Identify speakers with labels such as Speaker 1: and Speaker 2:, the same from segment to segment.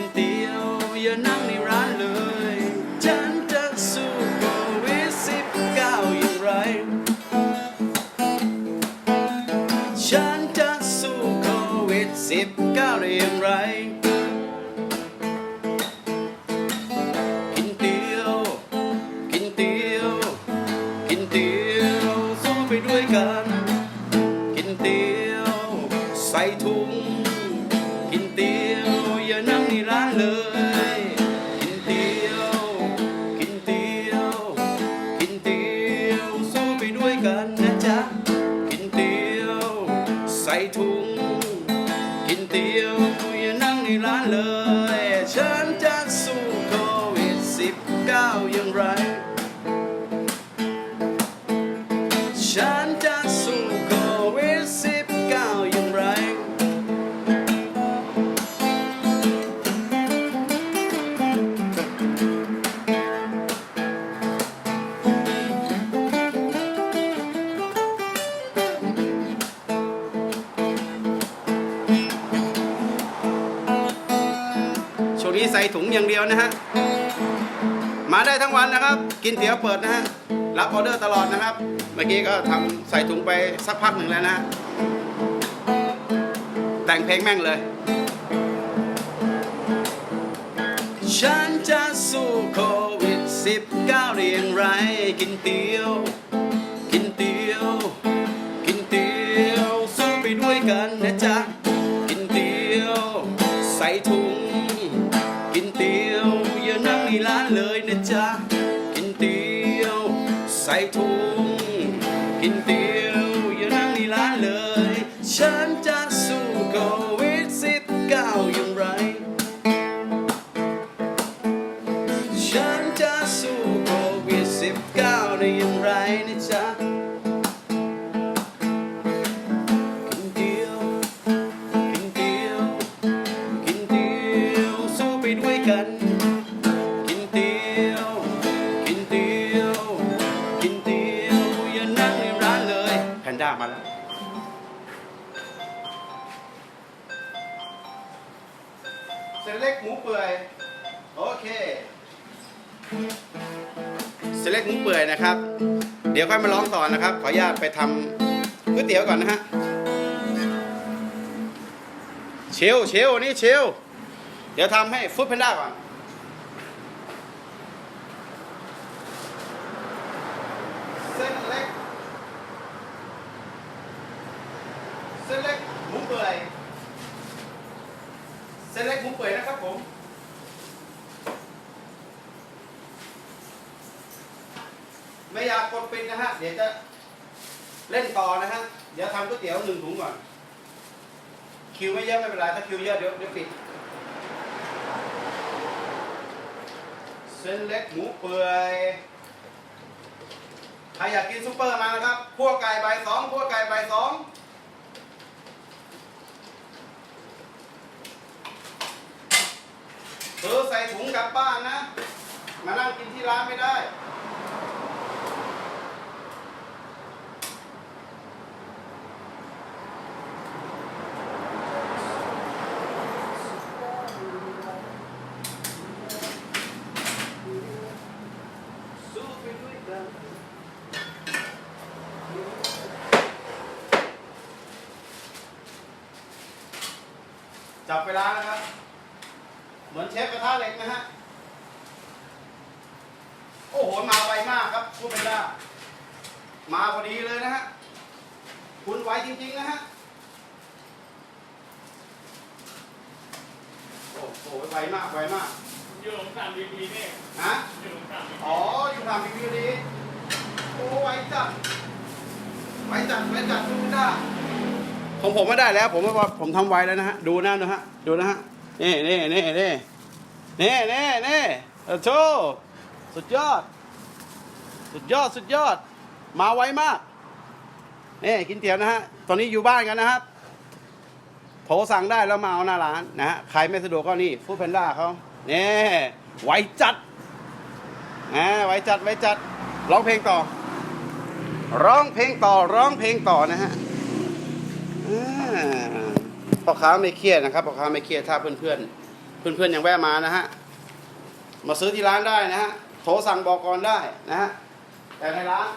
Speaker 1: ินเตี๋ยว อย่านั่งในร้านเลย ฉันจะสู้โควิดสิบเก้าอย่างไร ฉันจะสู้โควิดสิบเก้าได้อย่างไรไปด้วยกัน กินเตี๋ยวอย่านั่งในร้านเลย ฉันจะสู้โควิดสิบเก้าอย่างไร ส่ถุงอย่างเดียวนะฮะ มาได้ทั้งวันนะครับ กินเตี๋ยวเปิดนะฮะ รับออเดอร์ตลอดนะครับ เมื่อกี้ก็ทำใส่ถุงไปสักพักหนึ่งแล้วนะ แต่งเพลงแม่งเลย ฉันจะสู้โควิดสิบเก้าได้อย่างไรกินเตี๋ยว ร้านเลยนะจ๊ะ กินเตี๋ยวใส่ถุงกินเตี๋ยวอย่านั่งในร้านเลย ฉันจะสู้โควิดสิบเก้าอย่างไร ฉันจะสู้โควิดสิบเก้าได้อย่างไรนะจ๊ะ เส้นเล็กหมูเปื่อยโอเค เส้นเล็กหมูเปื่อยนะครับ เดี๋ยวค่อยมาร้องต่อนะครับ ขออนุญาตไปทำก๋วยเตี๋ยวก่อนนะฮะเชลเชลนี่เชลเดี๋ยวทำให้ฟุตแพนด้าก่อนเส้นเล็ก เส้นเล็กหมูเปื่อย เส้นเล็กหมูเปื่อยนะครับผมไม่อยากกดปิดนะฮะ เดี๋ยวจะเล่นต่อนะฮะ เดี๋ยวทำก๋วยเตี๋ยวหนึ่งถุงก่อน คิวไม่เยอะไม่เป็นไร ถ้าคิวเยอะเดี๋ยวเดี๋ยวปิด เส้นเล็กหมูเปื่อยใครอยากกินซุปเปอร์มานะครับคั่วไก่ใบสองคั่วไก่ใบสอง เธอใส่ถุงกลับบ้านนะ มานั่งกินที่ร้านไม่ได้ สู้ไปด้วยกันจับเวลานะครับ เหมือนเชฟกระทะเหล็กนะฮะ โอ้โห มาไวมากครับพูดไม่ได้มาพอดีเลยนะฮะ คุณไวจริง ๆ นะฮะ โอ้โห ไวมาก ไวมาก
Speaker 2: อยู่ของสามดีดีนี่
Speaker 1: ฮะ
Speaker 2: อยู่ของสามดี
Speaker 1: อ๋อ อยู่ทางรีวิวดีโอ้ไว้จัด ไว้จัด ไว้จัดดูได้ของผมไม่ได้แล้ว ผมว่าผมทำไว้แล้วนะฮะ ดูนะนะฮะ ดูนะฮะ นี่นี่นี่นี่นี่นี่นี่โอ้โชสุดยอด สุดยอดสุดยอด มาไวมากนี่กินเตี๋ยวนะฮะ ตอนนี้อยู่บ้านกันนะครับโทรสั่งได้แล้วมาเอาหน้าร้านนะฮะ ใครไม่สะดวกก็นี่ฟู้ดแพนด้าเขานี่ไวจัดอ่าไวจัดไวจัด ร้องเพลงต่อ ร้องเพลงต่อ ร้องเพลงต่อนะฮะ พ่อค้าไม่เครียดนะครับพ่อค้าไม่เครียดถ้าเพื่อนเพื่อนเพื่อนเพื่อนยังแวะมานะฮะมาซื้อที่ร้านได้นะฮะโทรสั่งบอกก่อนได้นะฮะแต่ในร้าน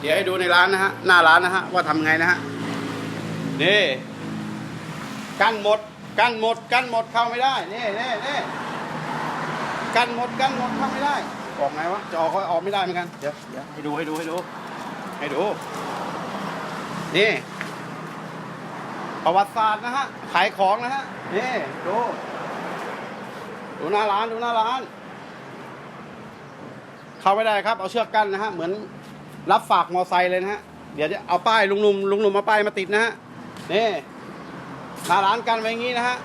Speaker 1: เดี๋ยวให้ดูในร้านนะฮะหน้าร้านนะฮะว่าทำไงนะฮะนี่กั้นหมดกั้นหมดกั้นหมดเข้าไม่ได้นี่นี่นี่กั้นหมดกั้นหมดเข้าไม่ได้ ออกไงวะจะออกก็ออกไม่ได้เหมือนกันเดี๋ยวเดี๋ยวให้ดูให้ดูให้ดูให้ดูนี่ประวัติศาสตร์นะฮะขายของนะฮะนี่ดูดูหน้าร้านดูหน้าร้าน เข้าไม่ได้ครับ เอาเชือกกั้นนะฮะเหมือนรับฝากมอไซค์เลยนะฮะเดี๋ยวจะเอาป้ายลุงหนุ่มลุงหนุ่มมาป้ายมาติดนะฮะนี่หน้าร้านกันไว้อย่างนี้นะฮะ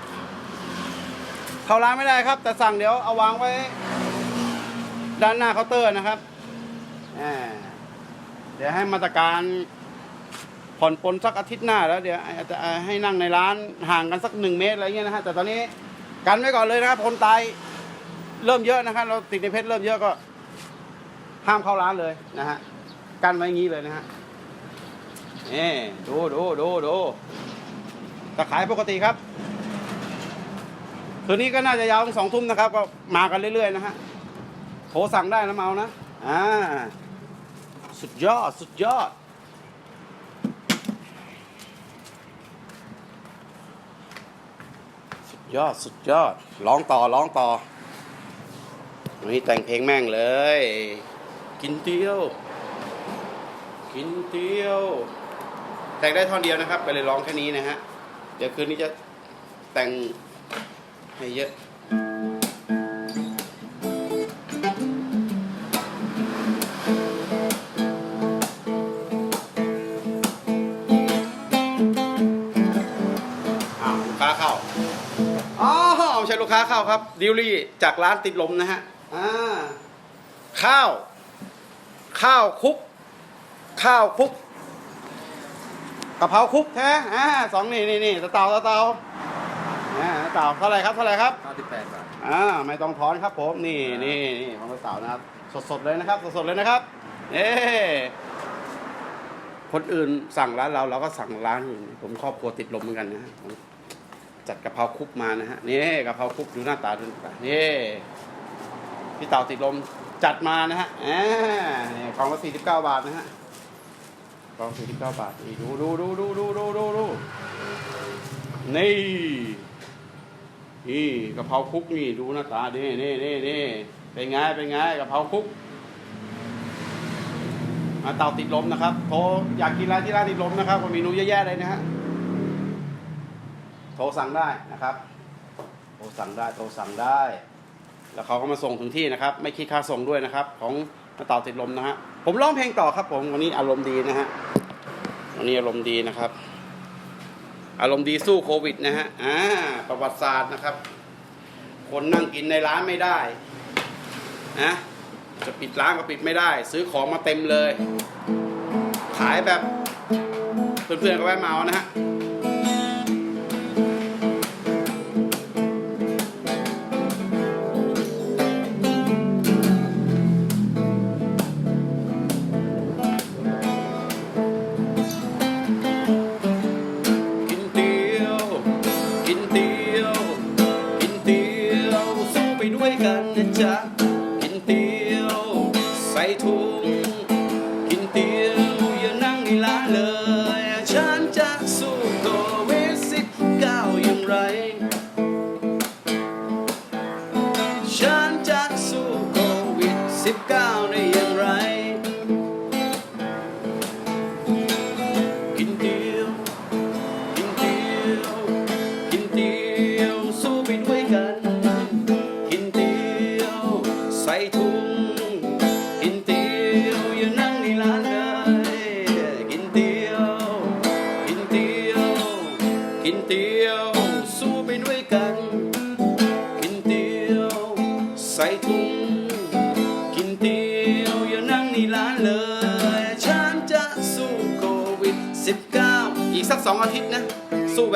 Speaker 1: เข้าร้านไม่ได้ครับ แต่สั่งเดี๋ยวเอาวางไว้ ด้านหน้าเคาน์เตอร์นะครับเดี๋ยวให้มาตรการผ่อนปลนสักอาทิตย์หน้าแล้ว เดี๋ยวจะให้นั่งในร้านห่างกันสักหนึ่งเมตรอะไรเงี้ยนะฮะแต่ตอนนี้กันไว้ก่อนเลยนะครับคนตายเริ่มเยอะนะครับ เราติดในเพชรเริ่มเยอะก็ ห้ามเข้าร้านเลยนะฮะกันไว้งนี้เลยนะฮะนี่ดูดูดูดูแต่ขายปกติครับคืนนี้ก็น่าจะยาวถึงสองทุ่มนะครับ ก็มากันเรื่อยๆนะฮะ โทรสั่งได้นะเมานะ อ่า สุดยอด สุดยอด สุดยอด สุดยอด ร้องต่อ ร้องต่อวันนี้แต่งเพลงแม่งเลย กินเตี้ยว กินเตี้ยว แต่งได้ท่อนเดียวนะครับ ไปเลยร้องแค่นี้นะฮะ เดี๋ยวคืนนี้จะแต่งให้เยอะ กค้าเข้าครับดิวลี่จากร้านติดลมนะฮะอ่าข้าว ข้าวคลุก ข้าวคลุกกะเพราคลุกแท้อ่าสองนี่นี่นี่ตะเตาตะเตาอ่าตะเตาเท่าไหร่ครับเท่าไหร่ครับ
Speaker 3: 98บาท
Speaker 1: อ่าไม่ต้องถอนครับผมนี่นี่นี่ของเต่านะครับสดสดๆเลยนะครับสดสดๆเลยนะครับเอ๊คนอื่นสั่งร้านเราเราก็สั่งร้านอื่นผมครอบครัวติดลมเหมือนกันนะฮะผม จัดกะเพราคุกมานะฮะนี่กะเพราคุกดูหน้าตาดูหน้าตานี่พี่เต่าติดลมจัดมานะฮะอ่านี่กล่องละสี่สิบเก้าบาทนะฮะกล่องสี่สิบเก้าบาทดูดูดูดูดูดูดูดูนี่นี่กะเพราคุกนี่ดูหน้าตาดินี่นี่นี่เป็นไงเป็นไงกะเพราคุกมาเต่าติดลมนะครับโทรอยากกินอะไรที่ร้านติดลมนะครับก็มีเมนูเยอะแยะเลยนะฮะ โทรสั่งได้นะครับ โทรสั่งได้โทรสั่งได้ แล้วเขาก็มาส่งถึงที่นะครับ ไม่คิดค่าส่งด้วยนะครับ ของมาเตาติดลมนะฮะผมร้องเพลงต่อครับ ผมวันนี้อารมณ์ดีนะฮะวันนี้อารมณ์ดีนะครับ อารมณ์ดีสู้โควิดนะฮะอ่าประวัติศาสตร์นะครับ คนนั่งกินในร้านไม่ได้นะจะปิดร้านก็ปิดไม่ได้ ซื้อของมาเต็มเลย ขายแบบเพื่อนๆก็แวะมาเอานะฮะ ฉันจะสู้โควิด19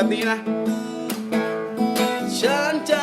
Speaker 1: แบบนี้นะ ฉันจะ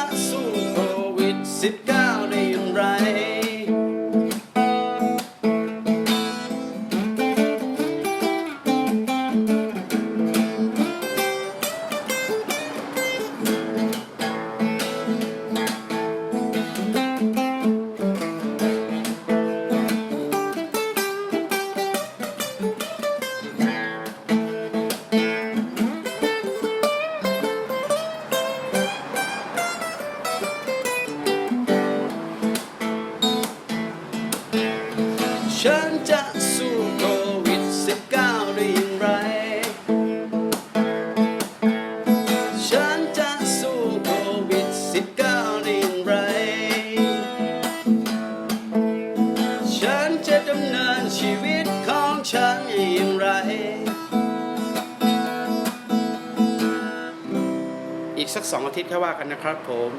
Speaker 1: าทิตย์ค่อยว่ากันนะครับผม